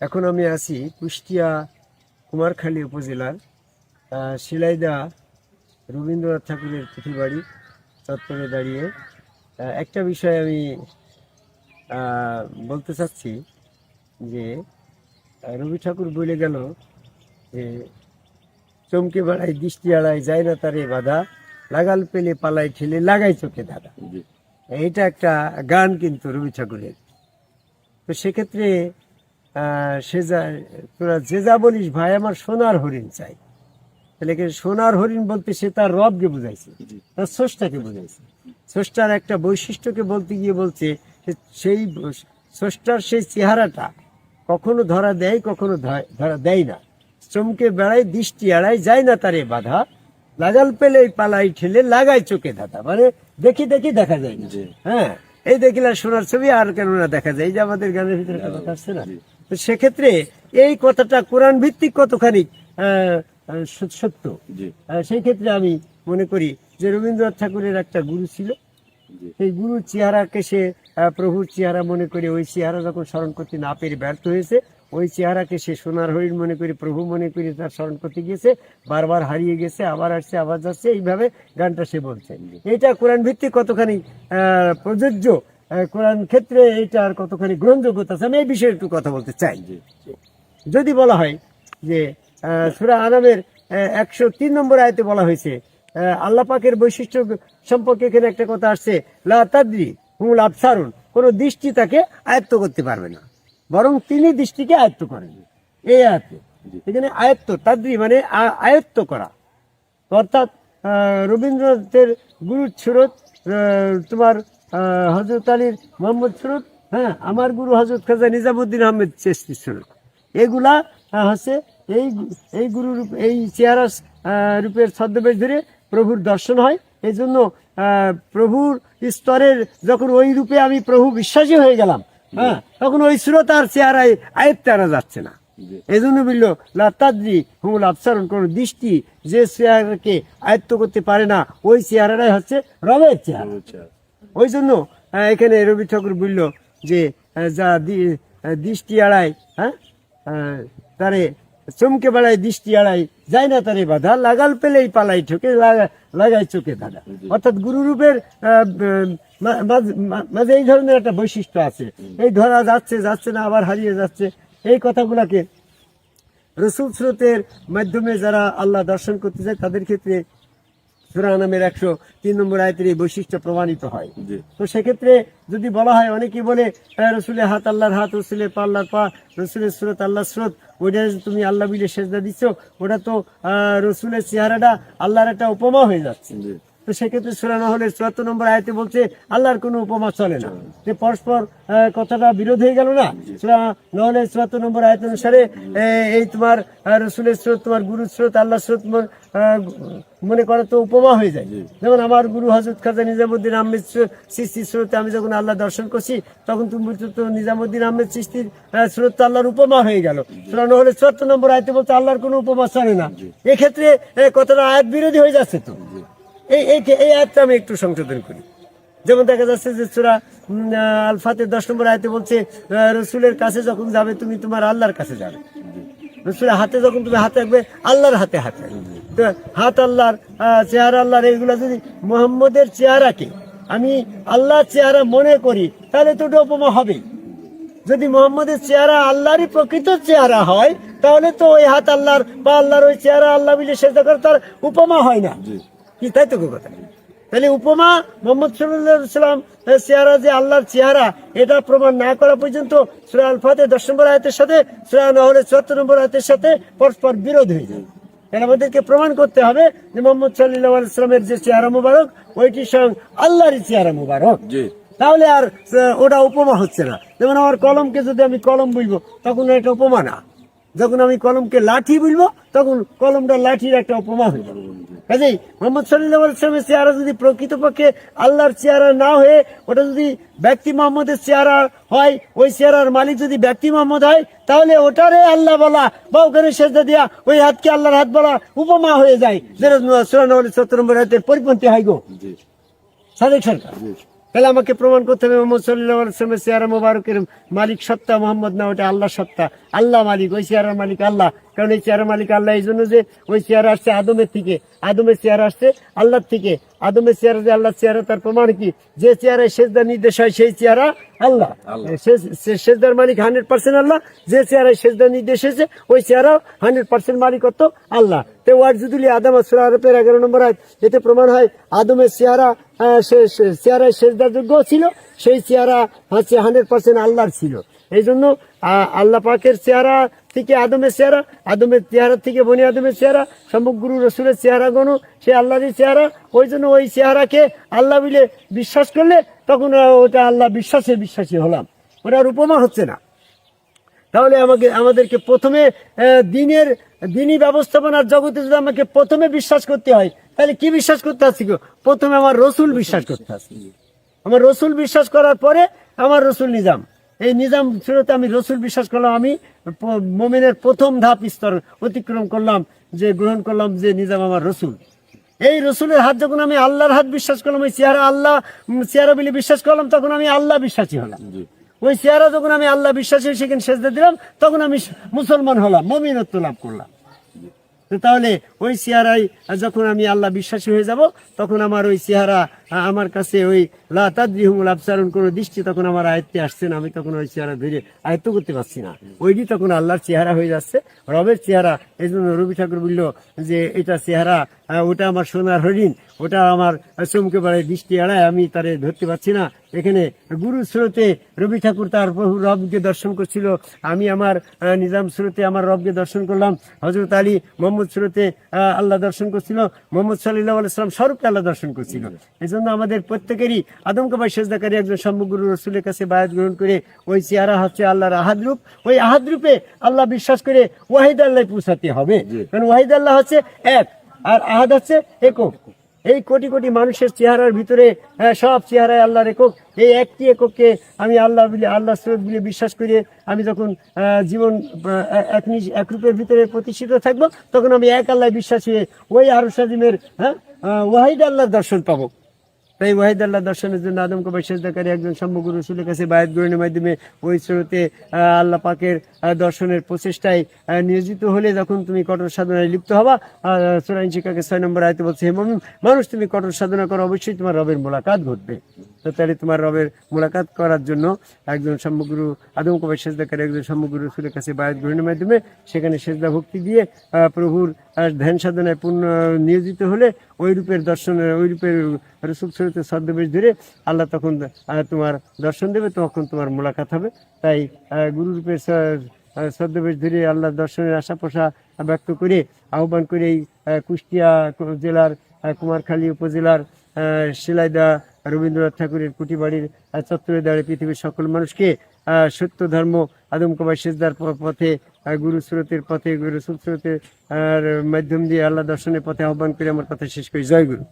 এখন আমি আছি কুষ্টিয়া কুমারখালী উপজেলার শিলাইদা রবীন্দ্রনাথ ঠাকুরের পুঁথিবাড়ি চত্বরে দাঁড়িয়ে একটা বিষয় আমি বলতে চাচ্ছি যে রবি ঠাকুর বলে গেল যে চমকে বেড়ায় দৃষ্টি আড়ায় যায় না তারে বাধা লাগাল পেলে পালাই ঠেলে লাগাই চোখে দাদা এইটা একটা গান কিন্তু রবি ঠাকুরের। তো সেক্ষেত্রে সে যা তোরা যে যা বলিস ভাই আমার সোনার হরিণ চাই। তাহলে সোনার হরিণ বলতে সে তার রবকে বুঝাইছে? তার স্রষ্টাকে বুঝাইছে। স্রষ্টার একটা বৈশিষ্ট্যকে বলতে গিয়ে বলছে সেই স্রষ্টার সেই চেহারাটা কখনো ধরা দেয় কখনো ধরা দেয় না। চমকে বেড়ায় দৃষ্টি এড়ায় যায় না তারে বাধা। লাগাল পেলে পালাই ঠেলে লাগায় চোখে ধাতা মানে দেখি দেখি দেখা যায় না। হ্যাঁ এই দেখিলা সোনার ছবি আর কেন না দেখা যায়। এই যে আমাদের গানের ভিতরে কথা আসছে না? সেক্ষেত্রে এই কথাটা কোরআন ভিত্তিক কতখানি সত্য? সেই ক্ষেত্রে আমি মনে করি যে রবীন্দ্রনাথ ঠাকুরের একটা গুরু ছিল। সেই গুরুর চেহারাকে সে প্রভুর চেহারা মনে করে ওই চেহারা যখন স্মরণ করতে না পেরে ব্যর্থ হয়েছে ওই চেহারাকে সে সোনার হরিণ মনে করে প্রভু মনে করে তার স্মরণ করতে গিয়েছে বারবার হারিয়ে গেছে আবার আসছে আবার যাচ্ছে। এইভাবে গানটা সে বলছে। এটা কোরআন ভিত্তিক কতখানি প্রযোজ্য? কোরআন ক্ষেত্রে এইটার কতখানি গ্রহণযোগ্যতা আছে আমি এই বিষয়ে একটু কথা বলতে চাই। যদি বলা হয় যে সুরা আনামের একশো তিন নম্বর আয়তে বলা হয়েছে আল্লাহ পাকের বৈশিষ্ট্য সম্পর্কে এখানে একটা কথা আসছে লা তাদ্রি হুমুল আফসারুন কোনো দৃষ্টি তাকে আয়ত্ত করতে পারবে না বরং তিনি দৃষ্টিকে আয়ত্ত করেন। এই আয়ত্ত এখানে আয়ত্ত তাদ্রি মানে আয়ত্ত করা। অর্থাৎ রবীন্দ্রনাথের গুরু সুরত তোমার হজরত আলীর মোহাম্মদ সুরত হ্যাঁ আমার গুরু হজরত খাজা নিজামুদ্দিন আহমেদ চেস্তি সুরত এগুলা হচ্ছে এই এই গুরু এই চেহারা রূপের ছদ্মবেশ ধরে প্রভুর দর্শন হয়। এই জন্য প্রভুর স্তরের যখন ওই রূপে আমি প্রভু বিশ্বাসী হয়ে গেলাম হ্যাঁ তখন ওই সুরত আর চেহারায় আয়ত্তে আনা যাচ্ছে না। এই জন্য বলল লাত্তাদ্রি হুমুল আফসারণ কোন দৃষ্টি যে চেহারাকে আয়ত্ত করতে পারে না, ওই চেহারাটাই হচ্ছে রবের চেহারা। ওই জন্য আহ, এখানে রবি ঠাকুর বলল যে যা দি- দৃষ্টি আড়ায় হ্যাঁ তারে চমকে বেড়ায় দৃষ্টি আড়াই যায় না তারে বাধা লাগাল পেলেই পালাই ঠোকে লাগা- লাগাই চোখে দাদা অর্থাৎ গুরুরূপের মাঝে এই ধরনের একটা বৈশিষ্ট্য আছে। এই ধরা যাচ্ছে যাচ্ছে না আবার হারিয়ে যাচ্ছে। এই কথাগুলাকে রসুল স্রোতের মাধ্যমে যারা আল্লাহ দর্শন করতে যায় তাদের ক্ষেত্রে সুরা নামের একশো তিন নম্বর আয়তের এই বৈশিষ্ট্য প্রমাণিত হয়। তো সেক্ষেত্রে যদি বলা হয় অনেকে বলে রসুলের হাত আল্লাহর হাত রসুলের পা আল্লাহর পা রসুলের স্রোত আল্লাহর স্রোত ওইটা তুমি আল্লাহ বিলে সেজদা দিচ্ছ ওটা তো আহ, রসুলের চেহারাটা আল্লাহর একটা উপমা হয়ে যাচ্ছে। তো সেক্ষেত্রে সুরা নহলে চুয়াত্তর নম্বর আয়তে বলছে আল্লাহর কোনো উপমা চলে না। যে পরস্পর কথাটা বিরোধ হয়ে গেল না? সুরা নহলে চুয়াত্তর নম্বর আয়ত অনুসারে এই তোমার রসুলের স্রোত তোমার গুরু স্রোত আল্লাহ স্রোত মনে করে তো উপমা হয়ে যায়। যেমন আমার গুরু হজরত খাজা নিজামুদ্দিন আহমেদ সৃষ্টির স্রোতে আমি যখন আল্লাহ দর্শন করছি তখন তুমি তো নিজামুদ্দিন আহমেদ সৃষ্টির স্রোত তো আল্লাহর উপমা হয়ে গেল। সুরা নহলে চুয়াত্তর নম্বর আয়তে বলতে আল্লাহর কোনো উপমা চলে না। এক্ষেত্রে কথাটা আয়াত বিরোধী হয়ে যাচ্ছে তো। এই এই আয়াতটা আমি একটু সংশোধন করি। যেমন দেখা যাচ্ছে যে সুরা আল ফাতের দশ নম্বর আয়তে বলছে রসুলের কাছে যখন যাবে, তুমি তোমার আল্লাহর কাছে যাবে। রসুলের হাতে যখন তুমি হাতে রাখবে, আল্লাহর হাতে হাতে। তো হাত আল্লাহর চেহারা আল্লাহর, এইগুলা যদি মোহাম্মদের চেহারাকে আমি আল্লাহর চেহারা মনে করি, তাহলে তো ওটা উপমা হবেই। যদি মোহাম্মদের চেহারা আল্লাহরই প্রকৃত চেহারা হয়, তাহলে তো ওই হাত আল্লাহর বা আল্লাহর ওই চেহারা আল্লাহ সেজদা করে তার উপমা হয় না। কি তাই তো কথা? তাহলে উপমা মোহাম্মদ সাল্লাম চেহারা যে আল্লাহর চেহারা এটা প্রমাণ না করা পর্যন্ত সুরা আল ফাতে দশ নম্বর আয়তের সাথে সুরা নহলে চুয়াত্তর নম্বর আয়তের সাথে পরস্পর বিরোধ হয়ে যায়। তাহলে আমাদেরকে প্রমাণ করতে হবে যে মোহাম্মদ সাল্লাহ ইসলামের যে চেহারা মুবারক ওইটি স্বয়ং আল্লাহরই চেহারা মুবারক। তাহলে আর ওটা উপমা হচ্ছে না। যেমন আমার কলমকে যদি আমি কলম বলব তখন এটা উপমা না। যখন আমি কলমকে লাঠি বলব তখন কলমটা লাঠির একটা উপমা হয়ে যাবে। কাজেই মোহাম্মদ সাল্লাহ ইসলামের চেহারা যদি প্রকৃতপক্ষে আল্লাহর চেহারা না হয়ে ওটা যদি ব্যক্তি মোহাম্মদের চেহারা হয় ওই চেহারার মালিক যদি ব্যক্তি মোহাম্মদ হয় তাহলে ওটারে আল্লাহ বলা বা ওখানে সেজদা দিয়া ওই হাতকে আল্লাহর হাত বলা উপমা হয়ে যায়। যেটা সুরান সত্তর নম্বর হাতে পরিপন্থী হয় গো। সাদেক সরকার। তাহলে আমাকে প্রমাণ করতে হবে, মোহাম্মদ সাল্লাহ আসলামের চেহারা মোবারকের মালিক সত্তা, মোহাম্মদ না ওটা আল্লাহ সত্তা। আল্লাহ মালিক, ওই চেহারার মালিক আল্লাহ। কারণ এই চেহারা মালিক আল্লাহ এই জন্য যে ওই চেহারা আসছে আদমের থেকে। আদমের চেহারা আসছে আল্লাহর থেকে। আদমের চেহারা যে আল্লাহর চেহারা তার প্রমাণ কি? যে চেহারায় সেজদার নির্দেশ হয় সেই চেহারা আল্লাহ। সেজদার মালিক হান্ড্রেড পার্সেন্ট আল্লাহ। যে চেহারায় সেজদার নির্দেশ এসেছে ওই চেহারা হান্ড্রেড পার্সেন্ট মালিকত্ব আল্লাহ। তো ওয়ার্জুদুলি আদম আসর আরবের এগারো নম্বর আয়াত এতে প্রমাণ হয় আদমের চেহারা চেহারায় সেজদার যোগ্য ছিল সেই চেহারা হচ্ছে হান্ড্রেড পার্সেন্ট আল্লাহর ছিল। এই জন্য আল্লাহ পাকের চেহারা থেকে আদমের চেহারা আদমের চেহারা থেকে বনি আদমের চেহারা সমগ্র রসুলের চেহারা গণ সে আল্লাহরই চেহারা। ওই জন্য ওই চেহারাকে আল্লাহ বলে বিশ্বাস করলে তখন ওটা আল্লাহ বিশ্বাসে বিশ্বাসী হলাম। ওটা উপমা হচ্ছে না। তাহলে আমাকে, আমাদেরকে প্রথমে দিনের দিনই ব্যবস্থাপনার জগতে যদি আমাকে প্রথমে বিশ্বাস করতে হয়, তাহলে কি বিশ্বাস করতে আসছি? প্রথমে আমার রসুল বিশ্বাস করতে আসছি। আমার রসুল বিশ্বাস করার পরে আমার রসুল নিজাম। এই নিজাম শুরুতে আমি রসুল বিশ্বাস করলাম আমি মোমেনের প্রথম ধাপ স্তর অতিক্রম করলাম যে গ্রহণ করলাম যে নিজাম আমার রসুল। এই রসুলের হাত যখন আমি আল্লাহর হাত বিশ্বাস করলাম ওই চেহারা আল্লাহ চেহারা বলে বিশ্বাস করলাম তখন আমি আল্লাহ বিশ্বাসী হলাম। ওই চেহারা যখন আমি আল্লাহ বিশ্বাসী সেখানে সেজদা দিলাম তখন আমি মুসলমান হলাম মমিনত্ব লাভ করলাম। তাহলে ওই চেহারায় যখন আমি আল্লাহ বিশ্বাসী হয়ে যাব, তখন আমার ওই চেহারা আমার কাছে ওই লাতাদ্রিহুমুল আবসারণ কোনো দৃষ্টি তখন আমার আয়ত্তে আসছে না। আমি তখন ওই চেহারা ধরে আয়ত্ত করতে পারছি না। ওইটি তখন আল্লাহর চেহারা হয়ে যাচ্ছে। রবের চেহারা এই জন্য রবি ঠাকুর বলল যে, এটা চেহারা, ওটা আমার সোনার হরিণ, ওটা আমার চমকে বেড়ায় দৃষ্টি এড়ায়, আমি তারে ধরতে পারছি না। এখানে গুরু স্রোতে রবি ঠাকুর তার প্রভু রবকে দর্শন করছিল। আমি আমার নিজাম স্রোতে আমার রবকে দর্শন করলাম। হজরত আলী মোহাম্মদ স্রোতে সুরতে আল্লাহ দর্শন করছিল। মোহাম্মদ সাল্লাহ আলাইসলাম স্বরূপকে আল্লাহ দর্শন করছিল। এই জন্য আমাদের প্রত্যেকেরই আদমকাবাই সেজদাকারী একজন সম্ভগুরু রসুলের কাছে বায়াত গ্রহণ করে ওই চেহারা হচ্ছে আল্লাহর আহাদ রূপ। ওই আহাদ রূপে আল্লাহ বিশ্বাস করে ওয়াহিদ আল্লাহ পৌঁছাতে হবে। কারণ ওয়াহিদ আল্লাহ হচ্ছে এক আর আহাদ হচ্ছে একক। এই কোটি কোটি মানুষের চেহারার ভিতরে আহ, সব চেহারায় আল্লাহ একক। এই একটি এককে আমি আল্লাহ বলে আল্লাহ স্রোত বলে বিশ্বাস করে আমি যখন জীবন এক নিজ- এক রূপের ভিতরে প্রতিষ্ঠিত থাকব তখন আমি এক আল্লাহ বিশ্বাস হয়ে ওই আরও সাজিমের হ্যাঁ ওয়াহিদ আল্লাহর দর্শন পাবো। তাই ওয়াহিদ আল্লাহ দর্শনের জন্য আদম কবাই সেজদাকারী একজন সম্মুখ রসুলের কাছে বায়াত গ্রহণের মাধ্যমে ওই স্রোতে আল্লাহ পাকের দর্শনের প্রচেষ্টায় নিয়োজিত হলে যখন তুমি কঠোর সাধনায় লিপ্ত হবা সুরাইন শিকাকে ছয় নম্বর আয়তে বলছে, হে মানুষ তুমি কঠোর সাধনা করো, অবশ্যই তোমার রবের মোলাকাত ঘটবে। তাহলে তোমার রবের মোলাকাত করার জন্য একজন সম্মুগুরু আদম কবাই সেজদাকারী একজন সম্মুগুরু রসুলের কাছে বায়াত গ্রহণের মাধ্যমে সেখানে সেজদা ভক্তি দিয়ে প্রভুর ধ্যান সাধনায় পূর্ণ, নিয়োজিত হলে ওই রূপের দর্শন, ওই রূপের রসুল শরীরের ছদ্মবেশ ধরে আল্লাহ তখন তোমার দর্শন দেবে, তখন তোমার মোলাকাত হবে। তাই গুরুরূপের ছদ্মবেশ ধরে আল্লাহ দর্শনের আশা পোষা ব্যক্ত করে আহ্বান করে এই কুষ্টিয়া জেলার কুমারখালী উপজেলার শিলাইদা রবীন্দ্রনাথ ঠাকুরের কুটি বাড়ির চত্বরে দাঁড়িয়ে পৃথিবীর সকল মানুষকে সত্য ধর্ম আদম সেজদার প- পথে গুরু স্রোতের পথে, গুরু স্রোতের মাধ্যম দিয়ে আল্লাহ দর্শনের পথে আহ্বান করে আমার কথা শেষ করি। জয় গুরু।